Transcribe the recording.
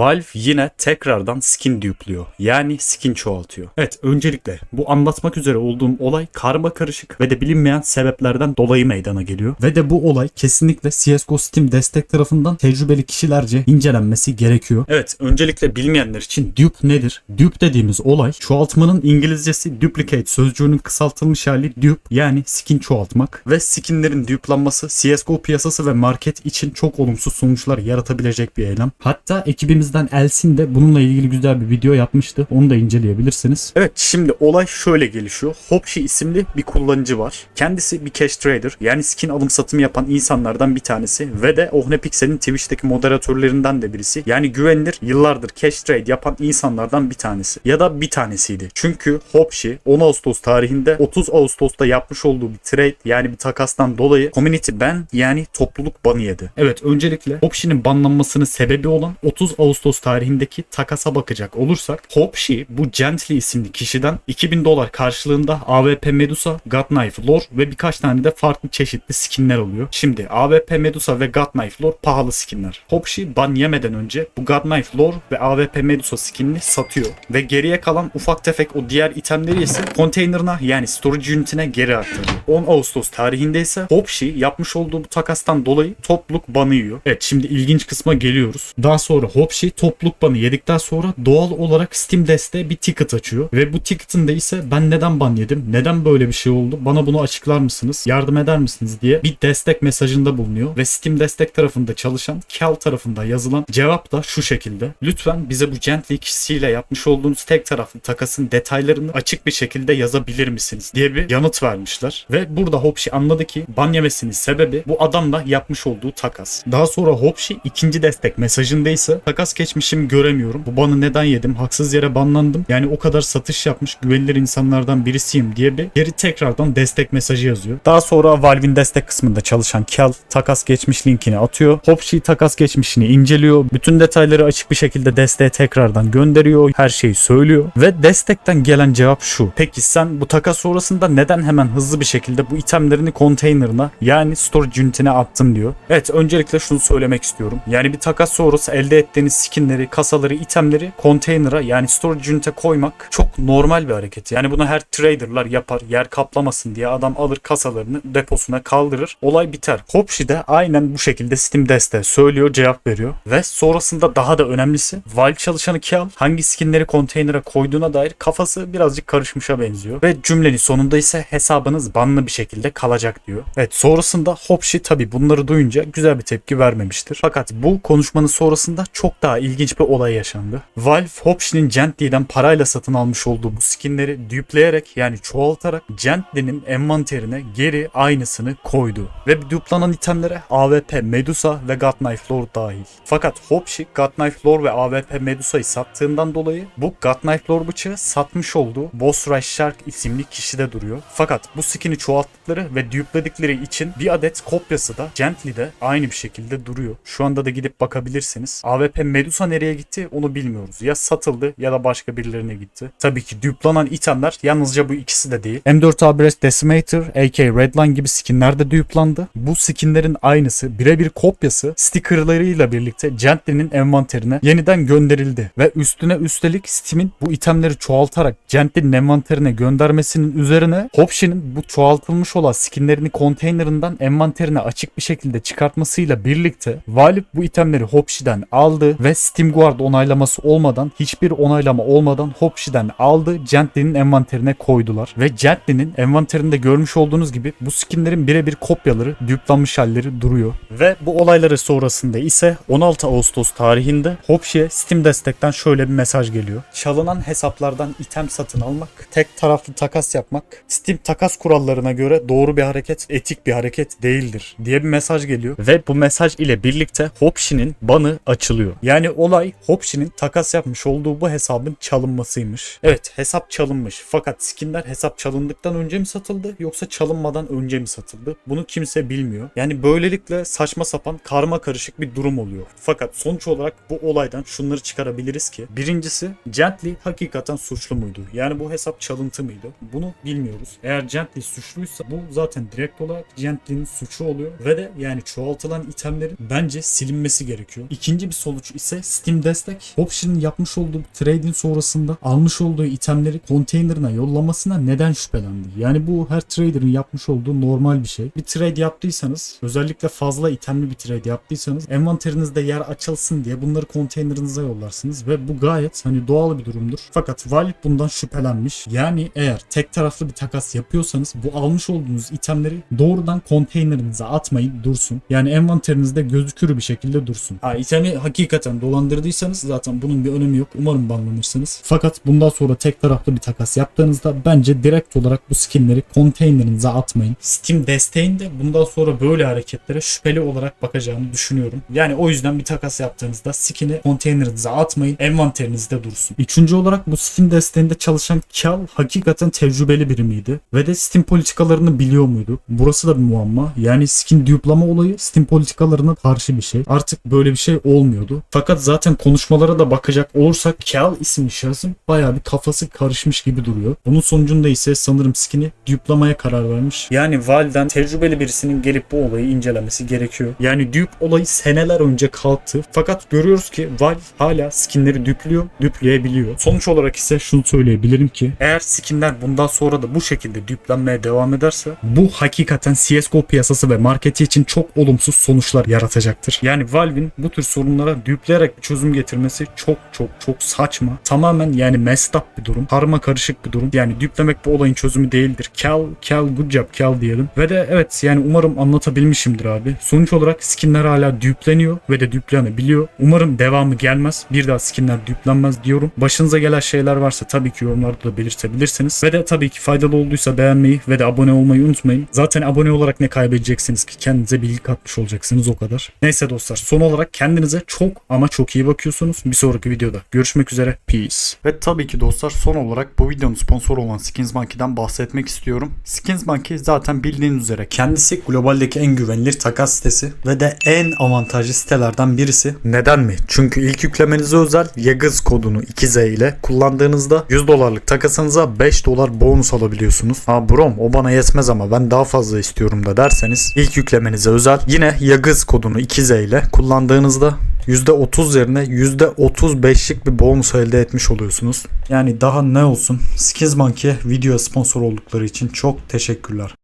Valve yine tekrardan skin dupliyor. Yani skin çoğaltıyor. Evet öncelikle bu anlatmak üzere olduğum olay karma karışık ve de bilinmeyen sebeplerden dolayı meydana geliyor. Ve de bu olay kesinlikle CSGO Steam destek tarafından tecrübeli kişilerce incelenmesi gerekiyor. Evet öncelikle bilmeyenler için dupe nedir? Dupe dediğimiz olay çoğaltmanın İngilizcesi duplicate sözcüğünün kısaltılmış hali dupe yani skin çoğaltmak ve skinlerin dupelanması CSGO piyasası ve market için çok olumsuz sonuçlar yaratabilecek bir eylem. Hatta ekibimizden Elsin de bununla ilgili güzel bir video yapmıştı. Onu da inceleyebilirsiniz. Evet şimdi olay şöyle gelişiyor. Hopshi isimli bir kullanıcı var. Kendisi bir cash trader yani skin alım satım yapan insanlardan bir tanesi ve de Ohnepixel'in Twitch'teki moderatörlerinden de birisi. Yani güvenilir yıllardır cash trade yapan insanlardan bir tanesi. Ya da bir tanesiydi. Çünkü Hopshi 10 Ağustos tarihinde 30 Ağustos'ta yapmış olduğu bir trade yani bir takastan dolayı community ban yani topluluk banı yedi. Evet öncelikle Hopshi'nin banlanmasının sebebi olan 30 Ağustos tarihindeki takasa bakacak olursak Hopshi bu Gently isimli kişiden 2000 dolar karşılığında AWP Medusa, Godknife Lore ve birkaç tane de farklı çeşitli skinler oluyor. Şimdi AWP Medusa ve Godknife Lore pahalı skinler. Hopshi ban yemeden önce bu Godknife Lore ve AWP Medusa skinini satıyor ve geriye kalan ufak tefek o diğer itemleri ise konteynerına yani storage unitine geri aktarıyor. 10 Ağustos tarihinde ise Hopshi yapmış olduğu bu takastan dolayı topluluk banı yiyor. Evet şimdi ilginç kısma geliyoruz. Daha sonra Hopshi topluluk banı yedikten sonra doğal olarak Steam desteğe bir ticket açıyor. Ve bu ticket'ın da ise ben neden ban yedim? Neden böyle bir şey oldu? Bana bunu açıklar mısınız? Yardım eder misiniz? diye bir destek mesajında bulunuyor. Ve Steam destek tarafında çalışan Cal tarafında yazılan cevap da şu şekilde. Lütfen bize bu Gently kişisiyle yapmış olduğunuz tek taraflı takasın detaylarını açık bir şekilde yazabilir misiniz? diye bir yanıt vermişler. Ve burada Hopshi anladı ki ban yemesinin sebebi bu adamla yapmış olduğu takas. Daha sonra Hopshi ikinci destek mesajında ise takas geçmişimi göremiyorum. Bu banı neden yedim? Haksız yere banlandım. Yani o kadar satış yapmış güvenilir insanlardan birisiyim diye bir geri tekrardan destek mesajı yazıyor. Daha sonra Valve'in destek kısmında çalışan Cal takas geçmiş linkini atıyor. Hopshi takas geçmişini inceliyor. Bütün detayları açık bir şekilde desteğe tekrardan gönderiyor. Her şeyi söylüyor. Ve destekten gelen cevap şu. Peki sen bu takas sonrasında neden hemen hızlı bir şekilde bu itemlerini konteynerına yani storage unitine attın diyor. Evet öncelikle şunu söylemek istiyorum. Yani bir takas sonrası elde ettiğiniz skinleri, kasaları, itemleri konteyner'a yani storage unit'e koymak çok normal bir hareket. Yani bunu her traderlar yapar. Yer kaplamasın diye adam alır kasalarını deposuna kaldırır. Olay biter. Hopshi de aynen bu şekilde Steam desteğe söylüyor, cevap veriyor. Ve sonrasında daha da önemlisi Valve çalışanı Kial hangi skinleri konteynere koyduğuna dair kafası birazcık karışmışa benziyor. Ve cümlenin sonunda ise hesabınız banlı bir şekilde kalacak diyor. Evet sonrasında Hopshi tabi bunları duyunca güzel bir tepki vermemiştir. Fakat bu konuşmanın sonrasında çok daha ilginç bir olay yaşandı. Valve Hopshi'nin Gently'den parayla satın almış olduğu bu skinleri dupleyerek yani çoğaltarak Gently'nin envanterine geri aynısını koydu. Ve duplanan itemlere AWP Medusa ve Godknife Lore dahil. Fakat Hopshi Godknife Lore ve AWP Medusa'yı sattığından dolayı bu Godknife Lore bıçağı satmış olduğu Boss Rush Shark isimli kişide duruyor. Fakat bu skin'i çoğalttıkları ve dupledikleri için bir adet kopyası da Gently'de aynı bir şekilde duruyor. Şu anda da gidip bakabilirsiniz. AWP Medusa nereye gitti onu bilmiyoruz. Ya satıldı ya da başka birilerine gitti. Tabii ki duplanan itemler yalnızca bu ikisi de değil. M4 ABRS Decimator, AK Redline gibi skinler de duplandı. Bu skinlerin aynısı birebir kopyası stickerlarıyla birlikte Gently'nin envanterine yeniden gönderildi. Ve üstüne üstelik Steam'in bu itemleri çoğaltarak Gently'nin envanterine göndermesinin üzerine Hopshi'nin bu çoğaltılmış olan skinlerini konteynerinden envanterine açık bir şekilde çıkartmasıyla birlikte Valve bu itemleri Hopshi'den aldı ve Steam Guard onaylaması olmadan hiçbir onaylama olmadan Hopshi'den aldı Gently'nin envanterine koydular. Ve Gently'nin envanterinde görmüş olduğunuz gibi bu skinlerin birebir kopyaları, duplanmış halleri duruyor. Ve bu olayları sonrasında ise 16 Ağustos tarihinde Hopshi'ye Steam destekten şöyle bir mesaj geliyor. Çalınan hesaplardan item satın almak, tek taraflı takas yapmak, Steam takas kurallarına göre doğru bir hareket, etik bir hareket değildir diye bir mesaj geliyor. Ve bu mesaj ile birlikte Hopshi'nin banı açılıyor. Yani olay Hopshi'nin takas yapmış olduğu bu hesabın çalınmasıymış. Evet hesap çalınmış fakat skinler hesap çalındıktan önce mi satıldı yoksa çalınmadan önce mi satıldı? Bunu kimse bilmiyor. Yani böylelikle saçma sapan karma karışık bir durum oluyor. Fakat sonuç olarak bu olaydan şunları çıkarabiliriz ki birincisi Gently hakikaten suçlu muydu? Yani bu hesap çalıntı mıydı? Bunu bilmiyoruz. Eğer Gently suçluysa bu zaten direkt olarak Gently'nin suçu oluyor ve de yani çoğaltılan itemlerin bence silinmesi gerekiyor. İkinci bir sonuç ise ise Steam destek. Option'ın yapmış olduğu trading sonrasında almış olduğu itemleri konteynerına yollamasına neden şüphelendi? Yani bu her trader'ın yapmış olduğu normal bir şey. Bir trade yaptıysanız özellikle fazla itemli bir trade yaptıysanız envanterinizde yer açılsın diye bunları konteynerinize yollarsınız ve bu gayet hani doğal bir durumdur. Fakat Valid bundan şüphelenmiş. Yani eğer tek taraflı bir takas yapıyorsanız bu almış olduğunuz itemleri doğrudan konteynerinize atmayın dursun. Yani envanterinizde gözükür bir şekilde dursun. Ha itemi hakikaten dolandırdıysanız zaten bunun bir önemi yok. Umarım banlanırsınız. Fakat bundan sonra tek taraflı bir takas yaptığınızda bence direkt olarak bu skinleri konteynerinize atmayın. Steam desteğinde bundan sonra böyle hareketlere şüpheli olarak bakacağını düşünüyorum. Yani o yüzden bir takas yaptığınızda skin'i konteynerinize atmayın. Envanterinizde dursun. Üçüncü olarak bu Steam desteğinde çalışan Cal hakikaten tecrübeli biri miydi? Ve de Steam politikalarını biliyor muydu? Burası da bir muamma. Yani skin duplama olayı Steam politikalarına karşı bir şey. Artık böyle bir şey olmuyordu. Fakat zaten konuşmalara da bakacak olursak Cal isimli şahsın bayağı bir kafası karışmış gibi duruyor. Bunun sonucunda ise sanırım skin'i duplamaya karar vermiş. Yani Valve'den tecrübeli birisinin gelip bu olayı incelemesi gerekiyor. Yani dupe olayı seneler önce kalktı. Fakat görüyoruz ki Valve hala skinleri dupliyor, duplayabiliyor. Sonuç olarak ise şunu söyleyebilirim ki eğer skinler bundan sonra da bu şekilde duplanmaya devam ederse bu hakikaten CSGO piyasası ve marketi için çok olumsuz sonuçlar yaratacaktır. Yani Valve'in bu tür sorunlara dupleyerek bir çözüm getirmesi çok çok çok saçma. Tamamen yani messed up bir durum. Karma karışık bir durum. Yani duplemek bu olayın çözümü değildir. Cal, Cal, good job Cal diyelim. Ve de evet yani umarım anlatabilmişimdir abi. Sonuç olarak skinler hala dupleniyor ve de duplanabiliyor. Umarım devamı gelmez. Bir daha skinler duplanmaz diyorum. Başınıza gelen şeyler varsa tabii ki yorumlarda da belirtebilirsiniz. Ve de tabii ki faydalı olduysa beğenmeyi ve de abone olmayı unutmayın. Zaten abone olarak ne kaybedeceksiniz ki? Kendinize bilgi katmış olacaksınız o kadar. Neyse dostlar son olarak kendinize çok ama çok iyi bakıyorsunuz. Bir sonraki videoda görüşmek üzere. Peace. Ve tabii ki dostlar son olarak bu videonun sponsoru olan Skins Monkey'den bahsetmek istiyorum. Skins Monkey zaten bildiğiniz üzere kendisi globaldeki en güvenilir takas sitesi ve de en avantajlı sitelerden birisi. Neden mi? Çünkü ilk yüklemenize özel Yagız kodunu 2Z ile kullandığınızda 100 dolarlık takasınıza 5 dolar bonus alabiliyorsunuz. Ha brom o bana yetmez ama ben daha fazla istiyorum da derseniz ilk yüklemenize özel yine Yagız kodunu 2Z ile kullandığınızda %30 yerine %35'lik bir bonus elde etmiş oluyorsunuz. Yani daha ne olsun? Skizmonkey video sponsor oldukları için çok teşekkürler.